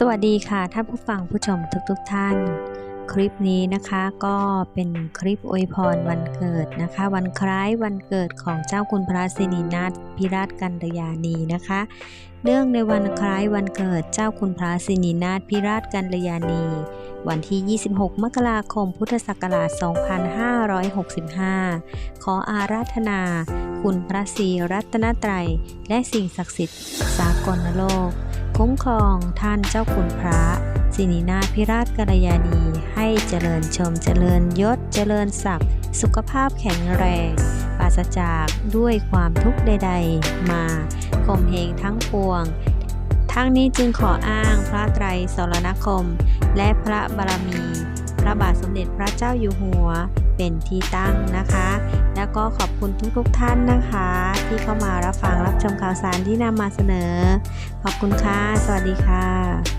สวัสดีค่ะท่านผู้ฟังผู้ชมทุกๆทท่าน คลิปนี้นะคะก็เป็นคลิปอวยพรวันเกิดนะคะ วันคล้ายวันเกิดของเจ้าคุณพระสินีนาถพิราชกัลยาณีนะคะ เนื่องในวันคล้ายวันเกิดเจ้าคุณพระสินีนาถพิราชกัลยาณีวันที่ 26 มกราคมพุทธศักราช 2565 ขออาราธนา คุณพระศรีรัตนตรัย และสิ่งศักดิ์สิทธิ์สากลโลก คุ้มครองท่านเจ้าคุณพระสินีนาพิราชกัลยาณี ให้เจริญชมเจริญยศเจริญศักดิ์สุขภาพแข็งแรงปราศจากด้วยความทุกข์ใด ๆ มาข่มเหงทั้งปวง ทั้งนี้จึงขออ้างพระไตรสรณคม และพระบารมี พระบาทสมเด็จพระเจ้าอยู่หัวเป็นที่ตั้งนะคะ แล้วก็ขอบคุณทุกๆทท่านนะคะ ที่เข้ามารับฟังรับชมข่าวสารที่นำมาเสนอ ขอบคุณค่ะ สวัสดีค่ะ